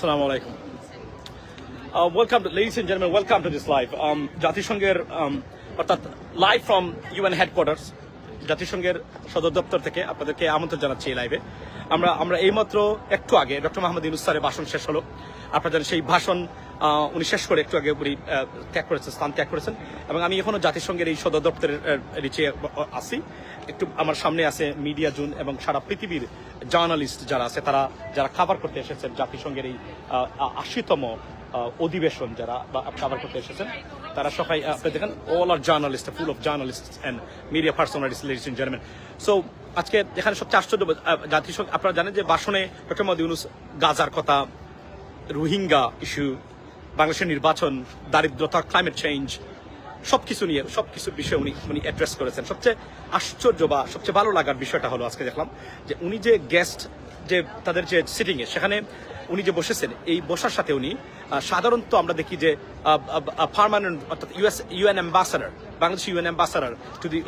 Assalamu আলাইকুম। Welcome and gentlemen, welcome to this live. Um, জাতিসংঘের অর্থাৎ লাইভ ফ্রম ইউএন হেডকোয়ার্টার্স জাতিসংঘের সদর দপ্তর থেকে আপনাদেরকে আমন্ত্রণ জানাচ্ছি এই লাইভে আমরা আমরা এইমাত্র একটু আগে ডক্টর মাহমুদ ইউনুস স্যারের ভাষণ শেষ হলো। আপনারা জানেন সেই ভাষণ উনি শেষ করে একটু আগে উনি ত্যাগ করেছেন, স্থান ত্যাগ করেছেন। এবং আমি এখনও জাতিসংঘের এই সদর দপ্তরের নিচে আছি। একটু আমার সামনে আছে মিডিয়া জুন এবং সারা পৃথিবীর জার্নালিস্ট যারা আছে, তারা যারা খাবার করতে এসেছেন জাতিসংঘের এই আশিতম অধিবেশন যারা, বা খাবার করতে এসেছেন, তারা সবাই আপনি দেখেন all are journalist full of journalist and media personalities ladies in German so আজকে এখানে সবচেয়ে আশ্চর্য জাতিসংঘ, আপনারা জানেন যে ভাষণে ডক্টর মোহাম্মদ গাজার কথা, রোহিঙ্গা ইস্যু বাংলাদেশের নির্বাচন, দারিদ্রতা ক্লাইমেট চেঞ্জ সবকিছু নিয়ে, সবকিছু বিষয়ে উনি উনি অ্যাড্রেস করেছেন। সবচেয়ে আশ্চর্য বা সবচেয়ে ভালো লাগার বিষয়টা হলো আজকে দেখলাম যে উনি যে গেস্ট যে তাদের যে সিটিংয়ে সেখানে উনি যে বসেছেন, এই বসার সাথে উনি সাধারণত আমরা দেখি যে পার্মানেন্ট অর্থাৎ US UN ambassador Bangladesh UN ambassador to the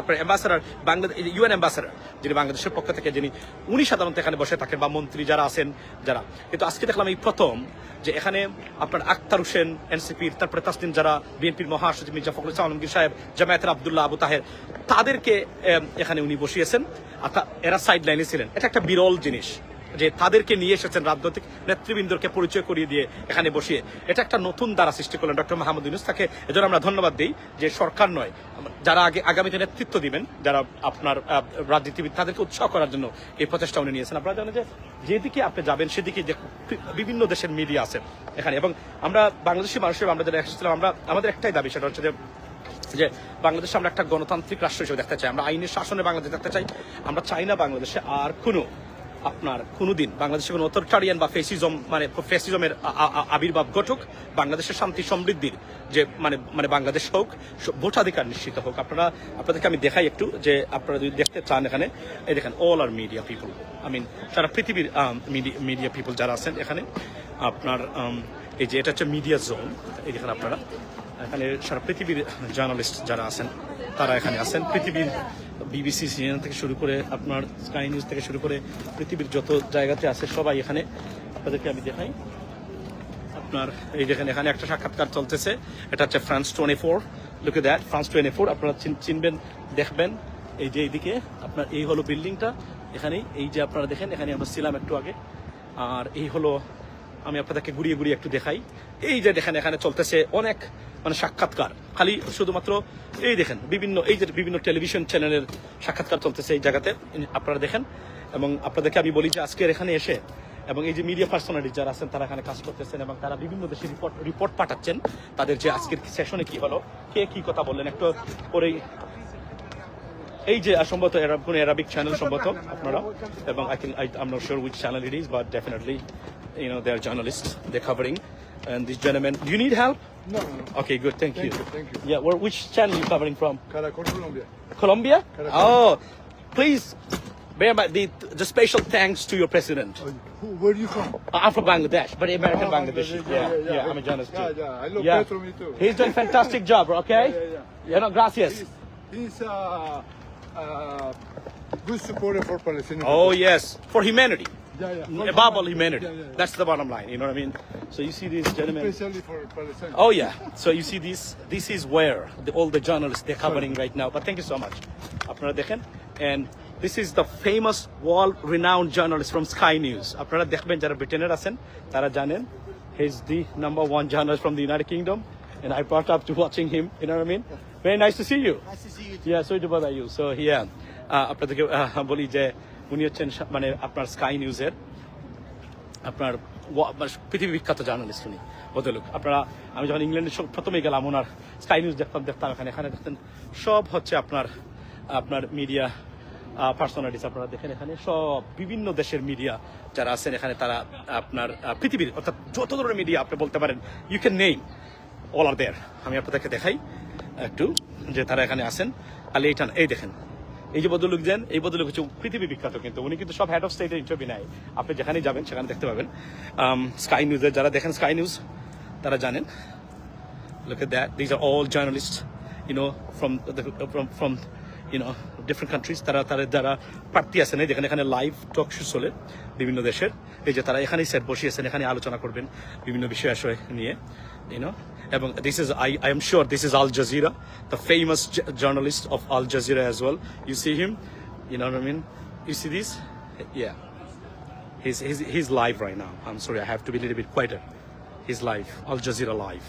আপনার অ্যাম্বাসাডার বাংলাদেশ ইউএন অ্যাম্বাসাডার যিনি বাংলাদেশের পক্ষ থেকে, যিনি, উনি সাধারণত এখানে বসে থাকেন, বা মন্ত্রী যারা আছেন, যারা। কিন্তু আজকে দেখলাম এই প্রথম যে এখানে আপনার আক্তার হোসেন এনসিপির তারপরে তাসনিম যারা, বিএনপির মহাসচিব মির্জা ফখরুল ইসলাম আলমগীর সাহেব, জামায়াতের আবদুল্লাহ আবু তাহের, তাদেরকে এখানে উনি বসিয়েছেন। আর এরা সাইড লাইনে ছিলেন। এটা একটা বিরল জিনিস। যে তাদেরকে নিয়ে এসেছেন রাজনৈতিক নেতৃবৃন্দকে পরিচয় করিয়ে দিয়ে এখানে বসিয়ে। এটা একটা নতুন দ্বারা সৃষ্টি করলেন ডক্টর মাহমুদ ইউনুস। তাকে এজন্য আমরা ধন্যবাদ দিই যে সরকার নয়, যারা আগে আগামীতে নেতৃত্ব দিবেন, যারা আপনার রাজনীতিবিদ, তাদেরকে উৎসাহ করার জন্য এই প্রচেষ্টা উনি নিয়েছেন। আপনারা জানেন যে যেদিকে আপনি যাবেন, সেদিকে যে বিভিন্ন দেশের মিডিয়া আছে এখানে। এবং আমরা বাংলাদেশি মানুষের আমরা যারা এসেছিলাম, আমরা, আমাদের একটাই দাবি, সেটা হচ্ছে যে যে বাংলাদেশে আমরা একটা গণতান্ত্রিক রাষ্ট্র হিসেবে দেখতে চাই। আমরা আইনের শাসনে বাংলাদেশ দেখতে চাই। আমরা চাই না বাংলাদেশে আর কোনো আপনার কোনোদিন বাংলাদেশে কোনো অথরিটারিয়ান বা ফেসিজম মানে ফেসিজমের আবির্ভাব ঘটুক, বাংলাদেশের শান্তি সমৃদ্ধির যে মানে মানে বাংলাদেশ হোক ভোটাধিকার নিশ্চিত হোক। আপনারা, আপনাদেরকে আমি দেখাই একটু যে আপনারা যদি দেখতে চান এখানে, এই দেখেন all are media people I mean সারা পৃথিবীর মিডিয়া পিপল যারা আছেন এখানে, আপনার এই যে এটা হচ্ছে মিডিয়া জোন এই দেখেন আপনারা। এখানে সারা পৃথিবীর জার্নালিস্ট যারা আছেন তারা এখানে আছেন। পৃথিবীর বিবিসি সিএন থেকে শুরু করে আপনার স্কাই নিউজ থেকে শুরু করে পৃথিবীর যত জায়গাতে আছে সবাই এখানে। আপনাদেরকে আমি দেখাই। আপনার এই দেখেন এখানে একটা সাক্ষাৎকার চলতেছে। এটা হচ্ছে France twenty four look that France twenty four আপনারা চিন- চিনবেন, দেখবেন এই যে এইদিকে আপনার এই হলো বিল্ডিংটা। এখানেই এই যে আপনারা দেখেন, এখানে আমরা ছিলাম একটু আগে। আর এই হলো আমি আপনাদেরকে ঘুরিয়ে ঘুরিয়ে একটু দেখাই। এই যে দেখেন, এখানে চলতেছে অনেক মানে সাক্ষাৎকার। খালি শুধুমাত্র এই দেখেন, বিভিন্ন, এই যে বিভিন্ন টেলিভিশন চ্যানেলের সাক্ষাৎকার চলতেছে এই জায়গাতে। আপনারা দেখেন, এবং আপনাদেরকে আমি বলি যে আজকের এখানে এসে, এবং এই যে মিডিয়া পার্সোনালিটি যারা আছেন, তারা এখানে কাজ করতেছেন, এবং তারা বিভিন্ন দেশে রিপোর্ট রিপোর্ট পাঠাচ্ছেন। তাদের যে আজকের সেশনে কি হলো, কে কি কথা বললেন, একটু পরেই এই যে আহ, সম্ভবত এরা- কোনো অ্যারাবিক চ্যানেল সম্ভবত আপনারা এবং I think I am not sure which channel it is but definitely you know they are journalist they covering and this gentleman do you need help No, no, no. okay good thank, Thank you you, thank you. yeah where, which channel you covering from Caracol, Colombia. Colombia Caracol. oh please bear my the, the special thanks to your president Oh, who, where are you from? I'm from Bangladesh, but American Oh, Bangladeshi. Bangladesh. Yeah, yeah, I'm a journalist Yeah, too. yeah. I love Petro, me too. He's doing fantastic job, okay? Yeah, yeah, yeah. You know, gracias. He's, he's uh, uh, good supporter for Palestinian. Oh people. yes, for humanity, yeah, yeah. above all humanity. Yeah, yeah, yeah. That's the bottom line. You know what I mean? So you see these gentlemen. Especially for Palestine. Oh yeah. So you see this. This is where the, all the journalists they're covering right now. But thank you so much. আপনারা দেখেন and this is the famous world renowned journalist from Sky News. আপনারা দেখবেন যারা ব্রিটেনের আছেন তারা জানেন he's the number one journalist from the United Kingdom And I brought up to watching him. You know what I mean? Very nice to see you. Nice to see you. Too. Yeah, sorry to bother you. So yeah, uh, আপনাদেরকে বলি যে উনি হচ্ছেন মানে আপনার sky নিউজের আপনার পৃথিবী বিখ্যাত জার্নালিস্ট উনি ভদ্রলোক আপনারা আমি যখন ইংল্যান্ডে প্রথমে গেলাম ওনার স্কাই নিউজ দেখতাম দেখতাম এখানে এখানে দেখতেন সব হচ্ছে আপনার আপনার মিডিয়া পার্সোনালিটিস আপনারা দেখেন এখানে সব বিভিন্ন দেশের মিডিয়া যারা আছেন এখানে তারা আপনার পৃথিবীর অর্থাৎ যত ধরনের মিডিয়া আপনি বলতে পারেন you can name all are there আমি আপনাদেরকে দেখাই, একটু, যে তারা এখানে আসেন খালি এইটা এই দেখেন। এই যে বদলুক দেন এই বদলুক হচ্ছে পৃথিবী বিখ্যাত কিন্তু, উনি কিন্তু সব হেড অফ স্টেটের ইন্টারভিউ নেয়। আপনি যেখানেই যাবেন, সেখানে দেখতে পাবেন। স্কাই নিউজের যারা দেখেন স্কাই নিউজ তারা জানেন। Look that that are all journalist you know from from you know different countries তারা তাদের যারা প্রার্থী আছেন যেখানে এখানে লাইভ টক শো চলে বিভিন্ন দেশের এই যে তারা এখানেই সেট বসিয়েছেন এখানে আলোচনা করবেন বিভিন্ন বিষয় আশয় নিয়ে ইউনো এবং this is I I am sure this is Al Jazeera the famous journalist of Al Jazeera as well you see him you know I mean you see this yeah He's, he's, he's live right now. I'm sorry, I have to be a little bit quieter. He's live. Al Jazeera.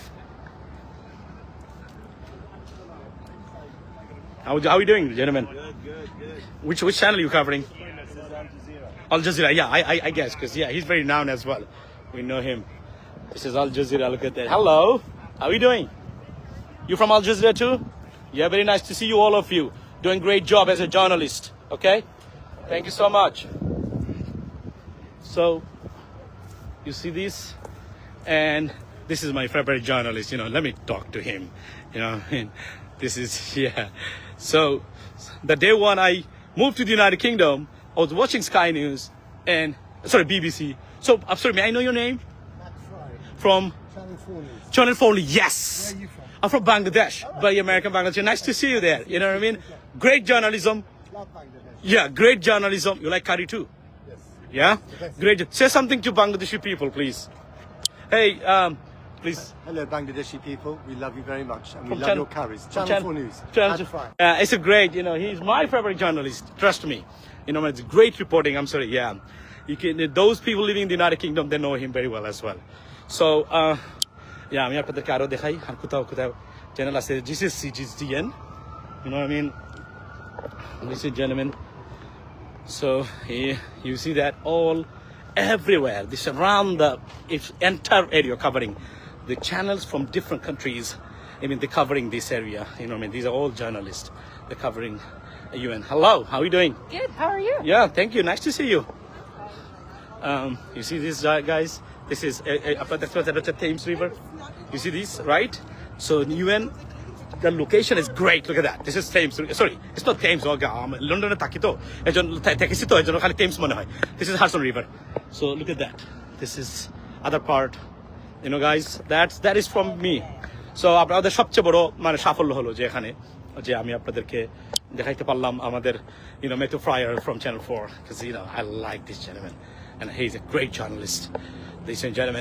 How, how are you doing, gentlemen? Good, good, good. Which which channel are you covering? Al Jazeera. Al Jazeera. Yeah, I I, I guess because yeah, he's very known as well. We know him. This is Al Jazeera. Look at that. Hello. How are you doing? You from Al Jazeera too? Yeah, very nice to see you, all of you. Doing great job as a journalist. Okay. Thank you so much. So, you see this, and this is my favorite journalist. You know, let me talk to him. You know, this is yeah. So, the day one I moved to the United Kingdom, I was watching Sky News and sorry BBC. So, I'm sorry, may I know your name? Matt Fry, From Channel 4 News. Channel 4. Yes. Where are you from? I'm from Bangladesh, very American Bangladesh. Nice to see you there. You know what I mean? Great journalism. Love Bangladesh. Yeah, great journalism. You like curry too? Yes. Yeah? Great. Say something to Bangladeshi people, please. Hey, um, please. Hello, Bangladeshi people. We love you very much, and we From love Channel- your curries. from Channel 4 News. Channel Matt Fry. Uh, it's a great, you know, he's my favorite journalist. Trust me. You know, it's great reporting. I'm sorry. Yeah. You can, those people living in the United Kingdom, they know him very well as well. So, uh, yeah, আমি আপনাদেরকে আরো দেখাই আর কোথাও কোথাও channel আছে জিসিস সিজিএন you know what I mean ladies and gentlemen so here you see that all everywhere this around the it's entire area covering the channels from different countries I mean they're covering this area you know what I mean these are all journalists they're covering UN hello how are you doing Good. How are you? yeah thank you nice to see you um, you see these uh, guys this is uh, uh, that's what that's the Thames River you see this right so UN the location is great look at that this is Thames sorry it's not Thames oh God লন্ডনে থাকি তো এজন থেকেছি তো এজন্য খালি Thames মনে হয় this is Hudson River so look at that this is other part you know guys that's that is from me so আপনাদের সবচেয়ে বড় মানে সাফল্য হলো যে এখানে, যে আমি আপনাদেরকে দেখাইতে পারলাম আমাদের you know Matthew Fryer from channel four I like this channel and he is a great journalist this in channel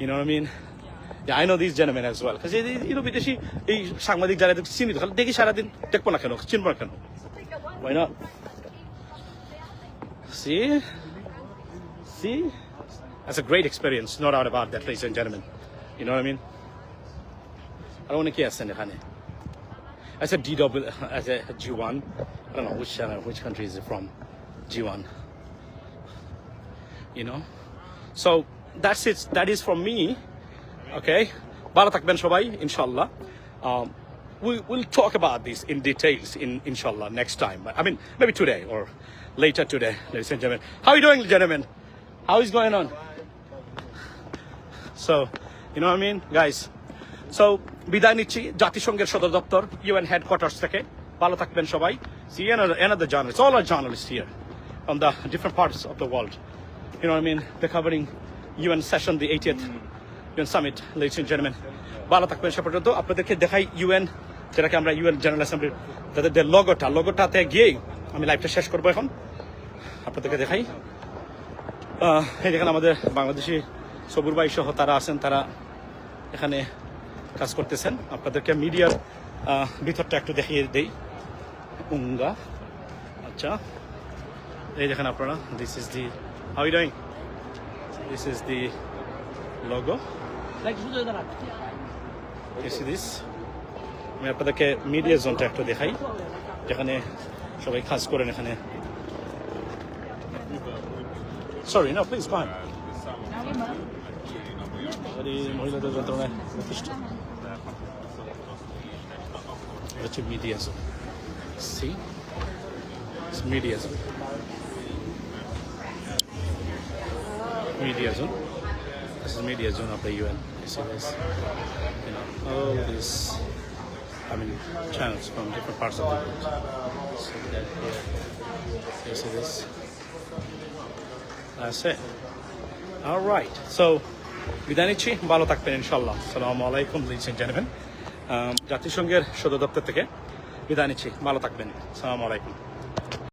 you know mean I know this জেনমেন as well you know বিদেশি এই সাংবাদিক যারা চিনি তো দেখি সারাদিন, দেখব না কেন, চিনবো না কেন? বাই না see see That's a great experience, no doubt about that, ladies and gentlemen. You know what I mean? I don't care, to Hane. I said DW, I said G1. I don't know which channel, which country is it from? G1. You know? So that's it. That is from me. Okay? Bala ben shabai, inshallah. Um, we will talk about this in details in inshallah next time. I mean, maybe today or later today, ladies and gentlemen. How are you doing, gentlemen? How is going on? You know what I mean, guys? So, বিদায় নিচ্ছি জাতিসংঘের সদর দপ্তর UN headquarters থেকে ভালো থাকবেন সবাই See another, journalist, all our journalists here from the different parts of the world. You know what I mean? They're covering UN session, the 80th UN summit, ladies and gentlemen. ভালো থাকবেন সে পর্যন্ত আপনাদেরকে দেখাই UN যেটাকে আমরা UN general অ্যাসেম্বলির তাদের লগোটা লগোটাতে গিয়েই আমি লাইভটা শেষ করব এখন আপনাদেরকে দেখাই এই যেখানে আমাদের বাংলাদেশি সবুর ভাই সহ তারা আছেন, তারা এখানে কাজ করতেছেন। আপনাদেরকে মিডিয়ার ভিতরটা একটু দেখিয়ে দেই। উঙ্গা। আচ্ছা। এই দেখেন আপনারা this is the how doing this is the logo আমি আপনাদেরকে মিডিয়া জোনটা একটু দেখাই। যেখানে সবাই কাজ করেন এখানে। সরি না প্লিজ কান মহিলাদের যন্ত্রণায় যথেষ্ট এটা হচ্ছে media zone C media zone media zone. This is media zone of the UN. You see this? You know, all these, I mean, channels from different parts of the world. See that here. You see this? That's it. All right. So, বিদায় নিচ্ছি। ভালো থাকবেন ইনশাল্লাহ সালাম আলাইকুম জানাবেন জাতিসংঘের সদর দপ্তর থেকে বিদায় নিচ্ছি। ভালো থাকবেন। সালাম আলাইকুম।